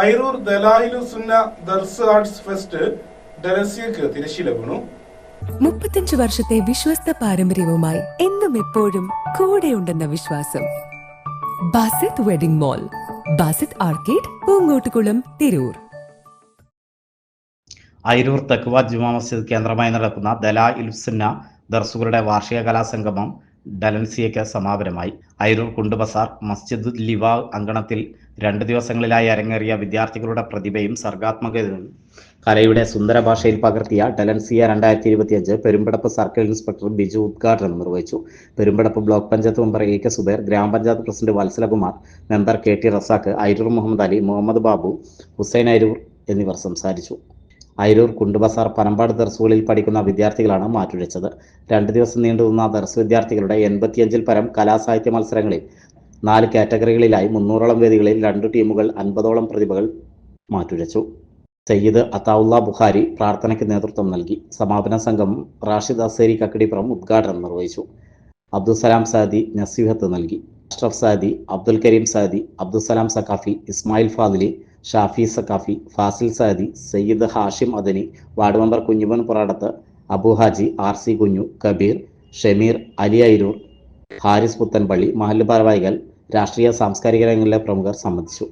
ഐറൂർ ദലായിലു സുന്ന ദർസ് arts fest ഡലസിയക്ക് തിരശ്ശീല വീണു. മുപ്പത്തഞ്ച് വർഷത്തെ വിശ്വസ്ത പാരമ്പര്യവുമായി എന്നും എപ്പോഴും കൂടെയുണ്ടെന്ന വിശ്വാസം. Basith wedding mall Basith arcade Poonkottukulam Tirur. Ayiroor തെക്കുവ Juma Masjid കേന്ദ്രമായി നടക്കുന്ന ദലാ ഇൽസുന്ന ദർസുകളുടെ വാർഷിക കലാസംഗമം ഡലൻസിയയ്ക്ക് സമാപനമായി. അയിരൂർ കുണ്ടുബസാർ മസ്ജിദ് ലിവാ അങ്കണത്തിൽ രണ്ട് ദിവസങ്ങളിലായി അരങ്ങേറിയ വിദ്യാർത്ഥികളുടെ പ്രതിഭയും സർഗാത്മകതയും കലയുടെ സുന്ദര ഭാഷയിൽ പകർത്തിയ ടലൻസിയ രണ്ടായിരത്തി ഇരുപത്തിയഞ്ച് പെരുമ്പടപ്പ് സർക്കിൾ ഇൻസ്പെക്ടർ ബിജു ഉദ്ഘാടനം നിർവഹിച്ചു. Perumpadappu block panchayat member A K Suber ഗ്രാമപഞ്ചായത്ത് president Valsalakumar member K T Razak Ayiroor Muhammad Ali Muhammad Babu Hussain Ayiroor എന്നിവർ സംസാരിച്ചു. അയിരൂർ കുണ്ടുബസാർ പനമ്പാട് ദർസുകളിൽ പഠിക്കുന്ന വിദ്യാർത്ഥികളാണ് മാറ്റുരച്ചത്. രണ്ട് ദിവസം നീണ്ടുനിന്ന ദർസ് വിദ്യാർത്ഥികളുടെ എൺപത്തിയഞ്ചിൽ പരം കലാസാഹിത്യ മത്സരങ്ങളിൽ നാല് കാറ്റഗറികളിലായി മുന്നൂറോളം വേദികളിൽ രണ്ട് ടീമുകൾ അൻപതോളം പ്രതിഭകൾ മാറ്റുരച്ചു. സയ്യിദ് അത്താവുള്ള ബുഖാരി പ്രാർത്ഥനയ്ക്ക് നേതൃത്വം നൽകി. സമാപന സംഘം റാഷിദ് അസേരി കക്കടിപ്പുറം ഉദ്ഘാടനം നിർവഹിച്ചു. അബ്ദുസലാം സാദി നസീഹത്ത് നൽകി. Ashraf Saadi Abdul Kareem Saadi Abdussalam Saqafi Ismail Fadili Shafi Saqafi Fazil Saadi Sayyid Hashim Adani ward member Kunjuman Puradath Abu Haji R C Kunju Kabeer Shameer Ali Ayiroor Haris Puthanpally മഹല്ല് ഭാരവാഹികൾ രാഷ്ട്രീയ സാംസ്കാരിക രംഗങ്ങളിലെ പ്രമുഖർ സംബന്ധിച്ചു.